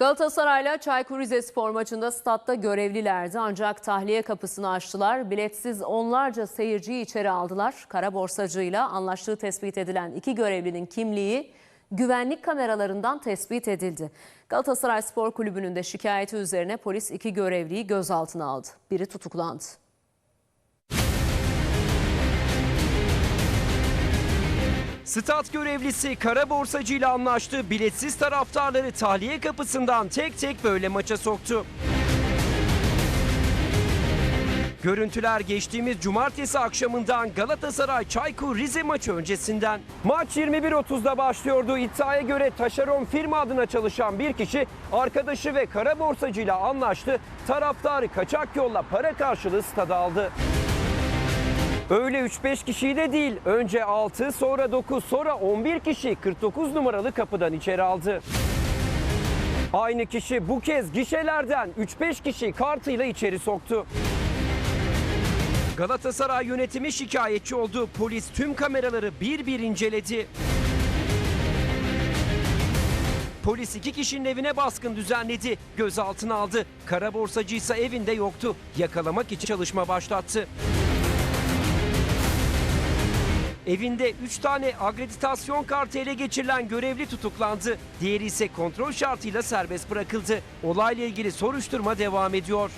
Galatasaray'la Çaykur Rizespor maçında statta görevlilerdi ancak tahliye kapısını açtılar. Biletsiz onlarca seyirciyi içeri aldılar. Kara borsacıyla anlaştığı tespit edilen iki görevlinin kimliği güvenlik kameralarından tespit edildi. Galatasaray Spor Kulübü'nün de şikayeti üzerine polis iki görevliyi gözaltına aldı. Biri tutuklandı. Stat görevlisi kara borsacıyla anlaştı. Biletsiz taraftarları tahliye kapısından tek tek böyle maça soktu. Görüntüler geçtiğimiz cumartesi akşamından Galatasaray Çaykur Rize maçı öncesinden. Maç 21.30'da başlıyordu. İddiaya göre taşeron firma adına çalışan bir kişi arkadaşı ve kara borsacıyla anlaştı. Taraftarı kaçak yolla para karşılığı stada aldı. Öyle 3-5 kişiyi de değil. Önce 6, sonra 9, sonra 11 kişi 49 numaralı kapıdan içeri aldı. Aynı kişi bu kez gişelerden 3-5 kişi kartıyla içeri soktu. Galatasaray yönetimi şikayetçi oldu. Polis tüm kameraları bir bir inceledi. Polis iki kişinin evine baskın düzenledi. Gözaltına aldı. Kara borsacı ise evinde yoktu. Yakalamak için çalışma başlattı. Evinde 3 tane akreditasyon kartı ele geçirilen görevli tutuklandı. Diğeri ise kontrol şartıyla serbest bırakıldı. Olayla ilgili soruşturma devam ediyor.